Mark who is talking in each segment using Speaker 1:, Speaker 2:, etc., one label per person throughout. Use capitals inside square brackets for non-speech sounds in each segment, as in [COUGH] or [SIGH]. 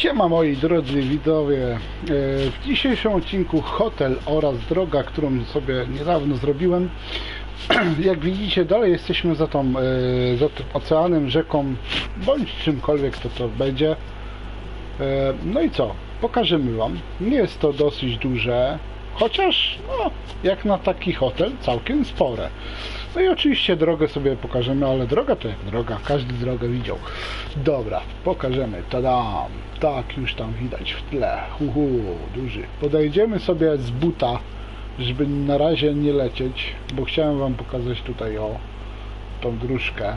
Speaker 1: Siema moi drodzy widzowie. E, W dzisiejszym odcinku hotel oraz droga, którą sobie niedawno zrobiłem. [CLEARS THROAT] Jak widzicie, dalej jesteśmy za tą, e, za tym oceanem, rzeką, bądź czymkolwiek to to będzie. E, No i co? Pokażemy Wam. Nie jest to dosyć duże, chociaż no, jak na taki hotel całkiem spore. No i oczywiście drogę sobie pokażemy, ale droga to jak droga, każdy drogę widział. Dobra, pokażemy. Tadam! Tak, już tam widać w tle. Uhu, duży. Podejdziemy sobie z buta, żeby na razie nie lecieć, bo chciałem Wam pokazać tutaj o tą dróżkę.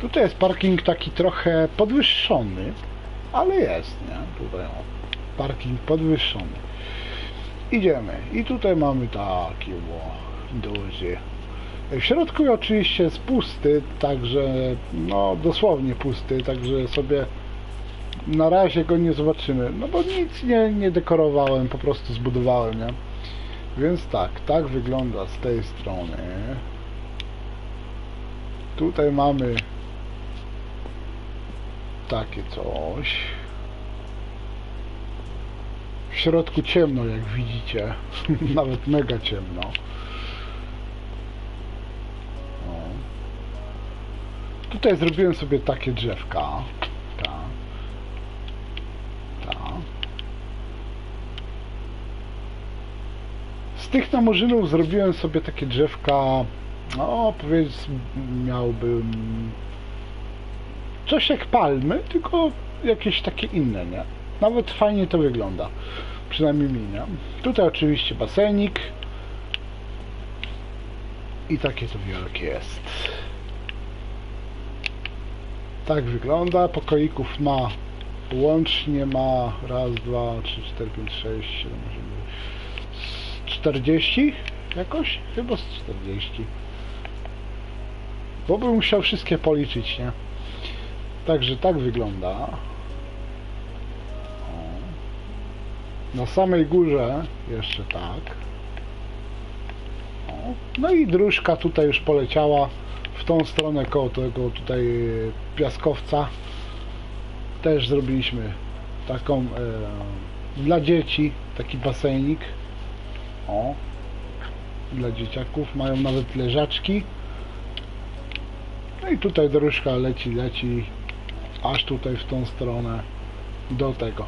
Speaker 1: Tutaj jest parking taki trochę podwyższony, ale jest, nie? Tutaj o, parking podwyższony. Idziemy i tutaj mamy taki o, duży. W środku oczywiście jest pusty, także no dosłownie pusty, także sobie na razie go nie zobaczymy, no bo nic nie, nie dekorowałem, po prostu zbudowałem, nie? Więc tak, tak wygląda z tej strony. Tutaj mamy takie coś. W środku ciemno, jak widzicie. [LAUGHS] Nawet mega ciemno. O. Tutaj zrobiłem sobie takie drzewka. Tak. Tak. Z tych namorzynów zrobiłem sobie takie drzewka, no powiedz, miałbym coś jak palmy, tylko jakieś takie inne, nie? Nawet fajnie to wygląda. Przynajmniej mi, nie? Tutaj oczywiście basenik. I takie to wielkie jest. Tak wygląda. Pokoików ma łącznie ma raz, dwa, trzy, cztery, pięć, sześć, siedem, 40 jakoś? Chyba z 40. Bo bym musiał wszystkie policzyć, nie? Także tak wygląda. Na samej górze jeszcze tak. No i dróżka tutaj już poleciała w tą stronę koło tego tutaj e, piaskowca. Też zrobiliśmy taką e, dla dzieci taki basenik. O. Dla dzieciaków mają nawet leżaczki. No i tutaj dróżka leci, leci aż tutaj w tą stronę do tego.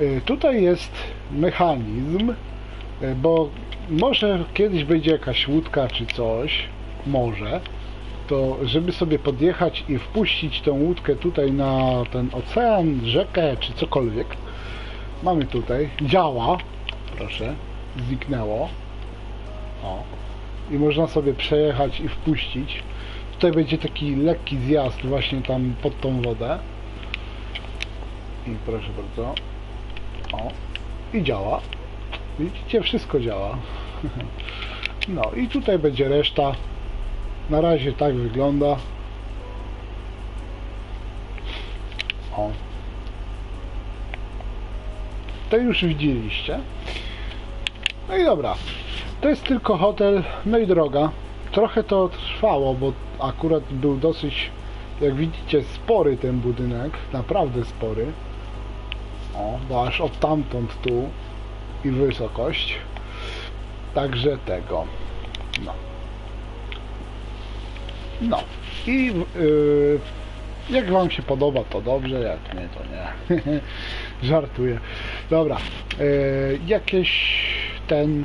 Speaker 1: Y, Tutaj jest mechanizm, y, bo może kiedyś będzie jakaś łódka czy coś, może, to żeby sobie podjechać i wpuścić tą łódkę tutaj na ten ocean, rzekę czy cokolwiek, mamy tutaj, działa, proszę, zniknęło, o, i można sobie przejechać i wpuścić. Tutaj będzie taki lekki zjazd właśnie tam pod tą wodę. I proszę bardzo. O. I działa. Widzicie, wszystko działa. [LAUGHS] No i tutaj będzie reszta. Na razie tak wygląda. O. To już widzieliście. No i dobra. To jest tylko hotel, no i droga. Trochę to trwało, bo akurat był dosyć, jak widzicie, spory ten budynek, naprawdę spory. O, bo aż od tamtąd tu i wysokość. Także tego. No. No. I yy, jak Wam się podoba, to dobrze, jak nie, to nie. [LAUGHS] Żartuję. Dobra. Yy, jakieś ten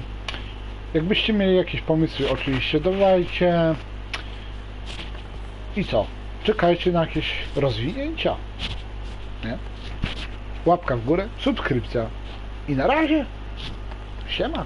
Speaker 1: Jakbyście mieli jakieś pomysły, oczywiście dawajcie. I co? Czekajcie na jakieś rozwinięcia. Nie? Łapka w górę, subskrypcja. I na razie. Siema.